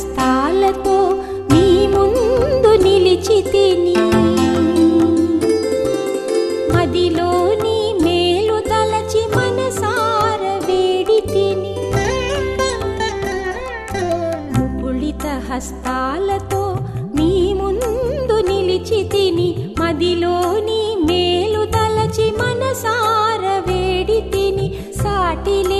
హస్తాలతో మీ ముందు నిలిచితిని మదిలోని మేలు తలచి మనసార వేడితిని ముకుళిత హస్తాలతో మీ ముందు మదిలోని మేలు తలచి మనసార సాటిలే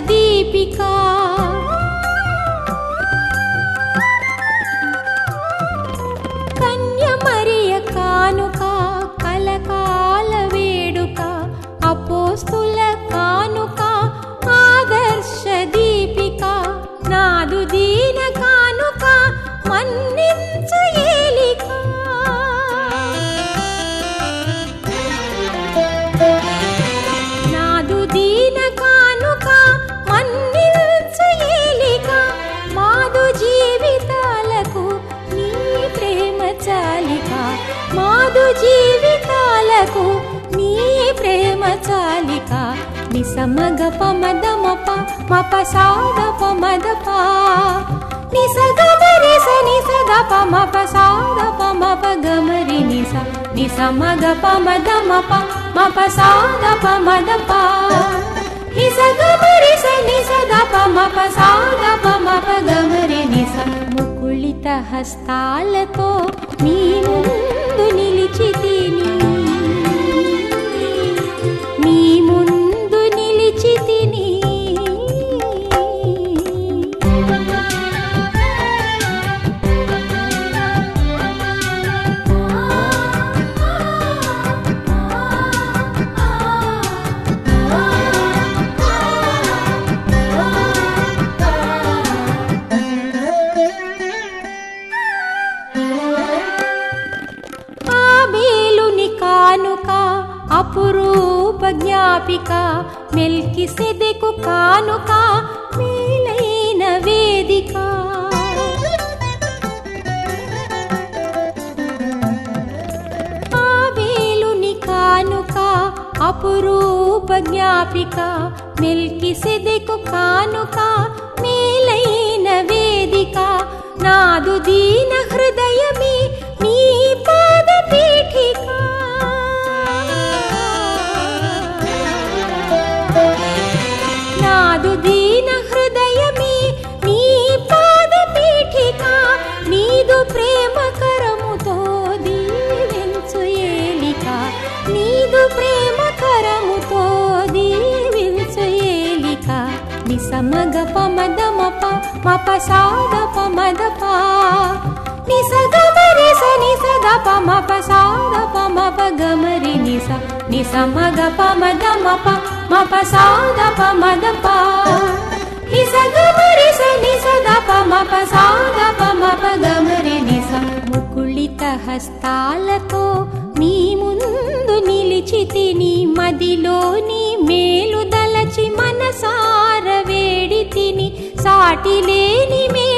दीपिका। చాలిక నిసమగ పమదమప మప సాద పమదప నిసగ మరిస నిసద పమప సాద పమప గమరి నిస నిసమగ పమదమప మప సాద పమదప నిసగ మరిస నిసద పమప సాద పమప గమరి నిస ముకుళిత హస్తాలతో నీ ముందు నిలిచితి. అపురూప జ్ఞాపిక మెల్కి సెదెకు కానుక మేలైన వేదిక. ఆవేలుని కానుక అపురూప జ్ఞాపిక మెల్కి సెదెకు కానుక మేలైన వేదిక. నాదు దీన హృదయమే నీ పాద పీఠిక మప సాద పమదప నిసగ మరిస నిసద పమప సాద పమప గమరి నిస. నిసమగ పమదమప మప సాద పమదప నిసగ మరిస నిసద పమప సాద పమప గమరి నిస. ముకుళిత హస్తాలతో నీ ముందు నిలిచితిని మదిలోని మేలు దలచి మనసార సాటి లేని మేటి